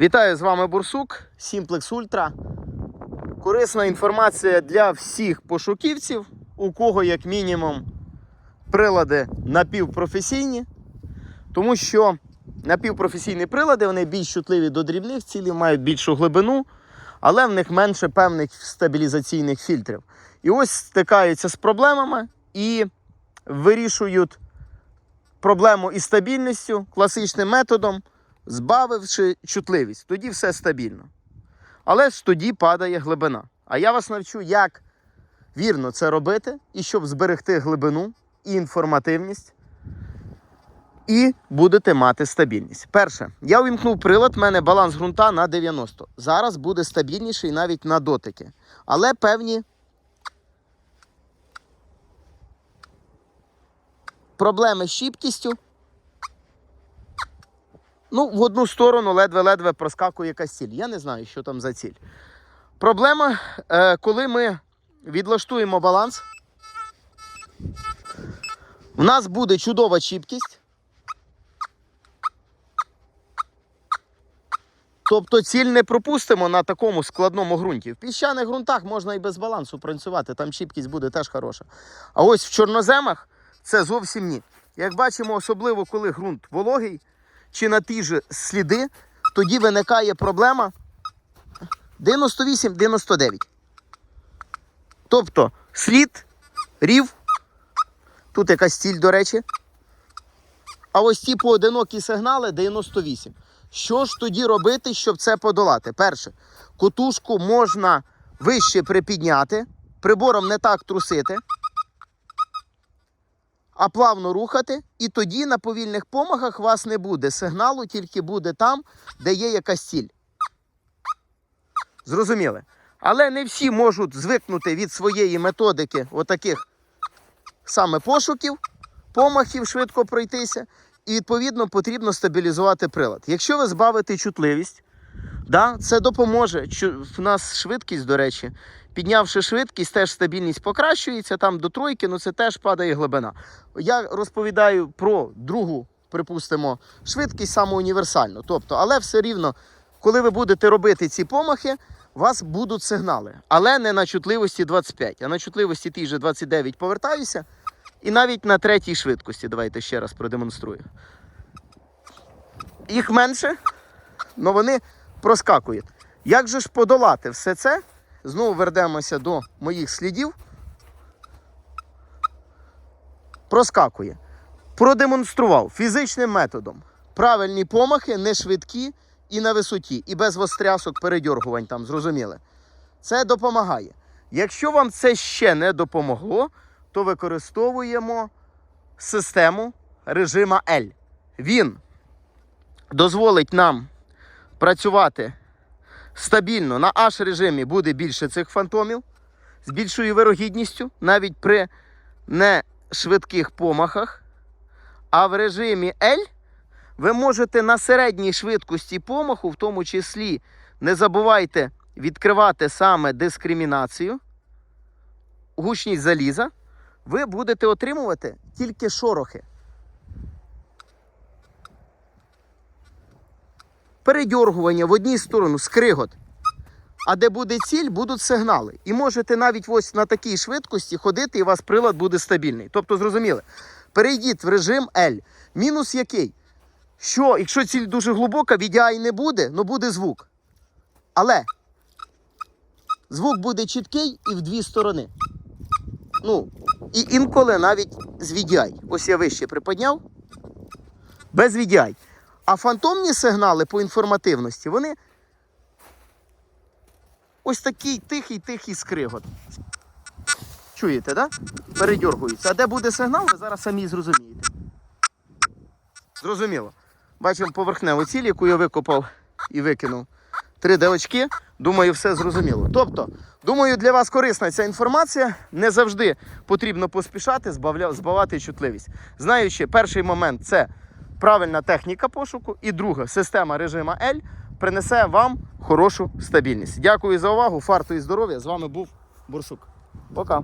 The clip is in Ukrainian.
Вітаю з вами Бурсук, Simplex Ultra. Корисна інформація для всіх пошуківців, у кого, як мінімум, прилади напівпрофесійні, тому що напівпрофесійні прилади вони більш чутливі до дрібних цілів, мають більшу глибину, але в них менше певних стабілізаційних фільтрів. І ось стикаються з проблемами і вирішують проблему із стабільністю класичним методом, збавивши чутливість. Тоді все стабільно. Але ж тоді падає глибина. А я вас навчу, як вірно це робити, і щоб зберегти глибину і інформативність, і будете мати стабільність. Перше, я увімкнув прилад, в мене баланс ґрунта на 90. Зараз буде стабільніший навіть на дотики. Але певні проблеми з щіпкістю. Ну, в одну сторону ледве-ледве проскакує якась ціль. Я не знаю, що там за ціль. Проблема, е, коли ми відлаштуємо баланс, у нас буде чудова чіпкість. Тобто ціль не пропустимо на такому складному ґрунті. В піщаних ґрунтах можна і без балансу працювати, там чіпкість буде теж хороша. А ось в чорноземах це зовсім ні. Як бачимо, особливо коли ґрунт вологий чи на ті ж сліди, тоді виникає проблема 98-99. Тобто слід, рів, тут якась ціль, до речі. А ось ці поодинокі сигнали 98. Що ж тоді робити, щоб це подолати? Перше, котушку можна вище припідняти, прибором не так трусити, а плавно рухати, і тоді на повільних помахах вас не буде сигналу, тільки буде там, де є якась ціль. Зрозуміли? Але не всі можуть звикнути від своєї методики отаких саме пошуків, помахів швидко пройтися. І відповідно потрібно стабілізувати прилад. Якщо ви збавите чутливість, да, це допоможе. В нас швидкість, до речі, піднявши швидкість, теж стабільність покращується. Там до тройки, ну це теж падає глибина. Я розповідаю про другу, припустимо, швидкість саме універсальну. Тобто, але все рівно, коли ви будете робити ці помахи, у вас будуть сигнали. Але не на чутливості 25, а на чутливості тій же 29 повертаюся. І навіть на третій швидкості, давайте ще раз продемонструю. Їх менше, але вони проскакують. Як же ж подолати все це? Знову вернемося до моїх слідів. Проскакує. Продемонстрував фізичним методом. Правильні помахи, не швидкі і на висоті, і без вострясок передьоргувань там, зрозуміли. Це допомагає. Якщо вам це ще не допомогло, то використовуємо систему режима L. Він дозволить нам працювати стабільно. На H режимі буде більше цих фантомів з більшою вирогідністю, навіть при нешвидких помахах. А в режимі L ви можете на середній швидкості помаху, в тому числі, не забувайте відкривати саме дискримінацію, гучність заліза ви будете отримувати тільки шорохи. Передьоргування в одній сторону, скригот. А де буде ціль, будуть сигнали. І можете навіть ось на такій швидкості ходити, і у вас прилад буде стабільний. Тобто, зрозуміли, перейдіть в режим L. Мінус який? Що, якщо ціль дуже глибока, VDI не буде, але буде звук. Але звук буде чіткий і в дві сторони. Ну, і інколи навіть з VDI. Ось я вище приподняв. Без VDI. А фантомні сигнали по інформативності, вони ось такий тихий-тихий скригот. Чуєте? Да? Передьоргуються. А де буде сигнал, ви зараз самі зрозумієте. Зрозуміло. Бачимо поверхневу ціль, яку я викопав і викинув. 3D очки. Думаю, все зрозуміло. Тобто, думаю, для вас корисна ця інформація. Не завжди потрібно поспішати, збавля... збавати чутливість. Знаючи, перший момент це правильна техніка пошуку, і друга система режима L принесе вам хорошу стабільність. Дякую за увагу. Фарту і здоров'я. З вами був Бурсук. Пока.